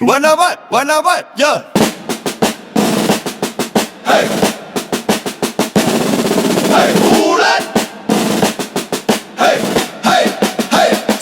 Why not what? Why not what? Yeah. Hey.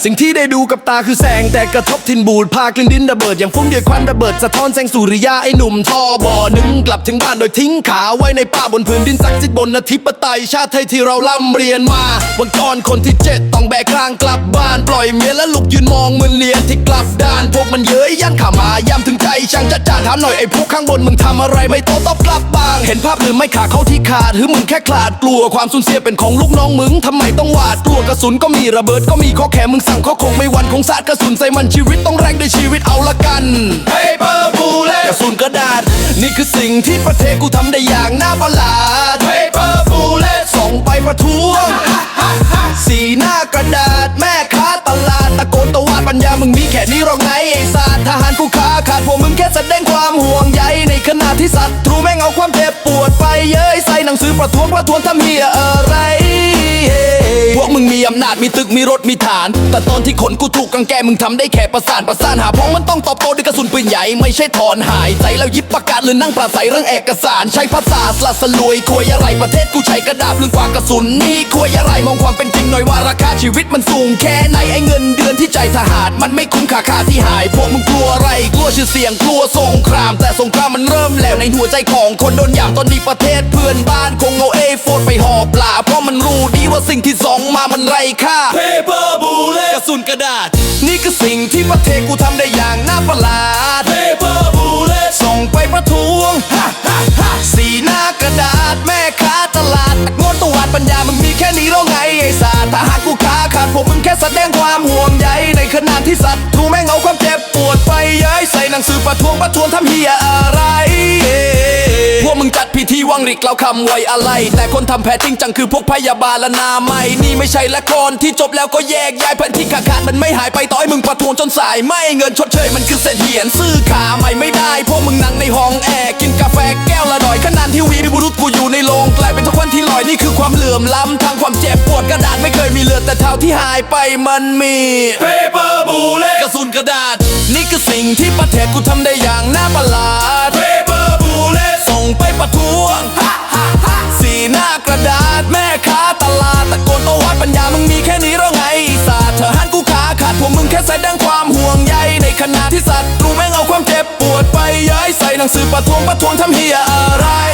สิ่งที่ได้ดูกับตาคือแสงแต่กระทบทินบูดพากลิ่นดินระเบิด อย่างฟุ้งเดียวควันระเบิด สะท้อนแสงสุริยะไอ้หนุ่มท่อบ่อหนึ่งกลับถึงบ้านโดยทิ้งขาไว้ในป่าบนพื้นดินศักดิ์สิทธิ์บนอธิปไตยชาติไทยที่เราล่ำเรียนมาวันก่อนคนที่เจ็ดต้องแบกกลางกลับบ้านปล่อยเมียและลูกยืนมองเมือนเลียนที่กลับด้านพวกมันเย้ยยันขามายามถึงใจ ช่างจัดจานถามหน่อยไอ้พวกข้างบนมึงทำอะไรไม่โตตอบกลับบ้าง เห็นภาพหรือไม่ขาเข้าที่ขาดหรือมึงแค่คลาดกลัวความสูญเสียเป็นของลูกน้องมึงทำไมต้องหวาดกลัวกระสุนก็มีระเบิดก็มีข้อแขนมึงสั่งเขาคงไม่หวันคงสาดกระสุนใส่มันชีวิตต้องแรงด้วยชีวิตเอาละกัน Paper bullet. กระสุนกระดาษ นี่คือสิ่งที่ประเทศกูทำได้อย่างน่าประหลาด Paper bullet. ส่งไปประท้วงสีหน้ากระดาษแม่ค้าตลาดตะโกนตวาดปัญญามึงมีแค่นี้หรอกไง ที่สัตว์ทรูแม่งเอาความเจ็บปวดไปเย้ยใส่หนังสือประท้วงประท้วงทำเฮียอะไร พวกมึงมีอำนาจมีตึกมีรถมีฐาน แต่ตอนที่ขนกูถูกกังแกมึงทำได้แค่ประสานประสานหาพ้องมันต้องตอบโต้ด้วยกระสุนปืนใหญ่ไม่ใช่ถอนหายใจแล้วยิบประกาศหรือนั่งปราศัยเรื่องเอกสารใช้ภาษาสละสลวยควยอะไรประเทศกูใช้กระดาษลึงกว่ากระสุนนี่ควยอะไรมองความเป็นจริงหน่อยว่าราคาชีวิตมันสูงแค่ไหนไอ้เงินเดือ ใจทหารมันไม่คุ้มค่าค่าที่หาย พวกมึงกลัวอะไรกลัวชื่อเสียงกลัวสงคราม แต่สงครามมันเริ่มแล้วในหัวใจของคนโดนยามตอนนี้ประเทศเพื่อนบ้านคงเอาเอโฟนไปห่อปลาเพราะมันรู้ดีว่าสิ่งที่ส่งมามันไร้ค่า Paper bullet. กระสุนกระดาษ นี่คือสิ่งที่ประเทศกูทำได้อย่างน่าประหลาด Paper bullet. ส่งไปประท้วงสีหน้ากระดาษแม่ค้าตลาดตะโกนตวาดปัญญามึงมีแค่นี้แล้วไงไอ้สาถ้าหากกูค้าขาดพวกมึงแค่แสดงความห่วงใยในขณะ ที่สัตว์ทูแม่งเอาความเจ็บปวดไปย้ยใส่หนังสือประท้วงประท้วงทำเฮียอะไร พวกมึงจัดพิธีวังริกเราคำไว้อะไร แต่คนทำแผลจริงจังคือพวกพยาบาลและนาไม่นี่ไม่ใช่ละครที่จบแล้วก็แยกย้ายแผนที่ขาดขาดมันไม่หายไปต่อให้มึงประท้วงจนสาย ไม่เงินชดเชยมันคือเศษเหียนซื้อขาใหม่ไม่ได้พวกมึงนั่งในห้องแอร์กินกาแฟแก้วละหน่อยขนาดที่วีมีบุรุษกูอยู่ในโรงกลายเป็นทุกวันที่ลอยนี่คือความเหลื่อมล้ำทางความเจ็บปวดกระดาษ ม่เคยมีเลือดแต่เท่าที่หายไปมันมี Paper bullet. กระสุนกระดาษ นี่คือสิ่งที่ประเทศกูทำได้อย่างน่าประหลาด Paper bullet. ส่งไปประท้วงสีหน้ากระดาษแม่ค้าตลาดตะโกนโตวัดปัญญามึงมีแค่นี้หรอไงศาสตร์ทหารกูขาขาดพวกมึงแค่แสดงความห่วงใยในขณะที่สัตว์รู้แม่งเอาความเจ็บปวดไปย้ายใส่หนังสือประท้วงประท้วงทำเฮียอะไร